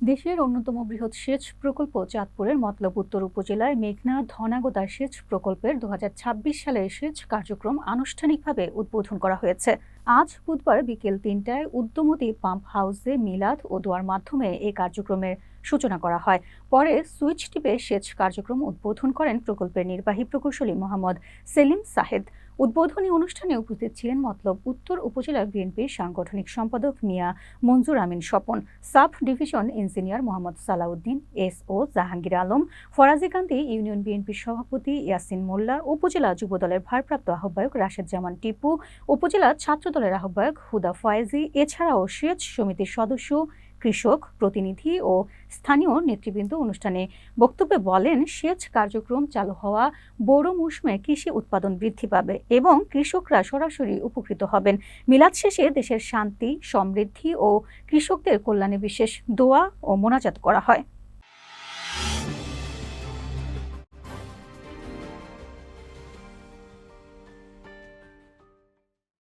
দেশের অন্যতম বৃহৎ সেচ প্রকল্প চাঁদপুরের মতলব উত্তর উপজেলায় মেঘনা ধনাগোদা সেচ প্রকল্পের দু হাজার ছাব্বিশ সালে সেচ কার্যক্রম আনুষ্ঠানিকভাবে উদ্বোধন করা হয়েছে। আজ বুধবার বিকেল তিনটায় উদ্যমতী পাম্প হাউসে মিলাদ ও দোয়ার মাধ্যমে এই কার্যক্রমের সূচনা করা হয়। পরে সুইচ টিপে সেচ কার্যক্রম উদ্বোধন করেন প্রকল্পের নির্বাহী প্রকৌশলী মোহাম্মদ সেলিম সাহেদ। উদ্বোধনী অনুষ্ঠানে উপস্থিত ছিলেন মতলব উত্তর উপজেলা বিএনপির সাংগঠনিক সম্পাদক Mia Manjur Amin Swapan, sub division engineer Mohammad Salahuddin S O Jahangir Alam Farajikandi union বিএনপির সভাপতি ইয়াসিন মোল্লা, উপজেলা যুবদলের ভারপ্রাপ্ত আহ্বায়ক রাশেদ জামান টিপু, উপজেলা ছাত্রদলের আহ্বায়ক হুদা ফয়েজি, এছাড়াও সেচ সমিতির সদস্য কৃষক, প্রতিনিধি ও স্থানীয় নেতৃবৃন্দ অনুষ্ঠানে বক্তব্যে বলেন, সেচ কার্যক্রম চালু হওয়া বড় মৌসুমে কৃষি উৎপাদন বৃদ্ধি পাবে এবং কৃষকরা সরাসরি উপকৃত হবেন। মিলাদ শেষে দেশের শান্তি, সমৃদ্ধি ও কৃষকদের কল্যাণে বিশেষ দোয়া ও মোনাজাত করা হয়।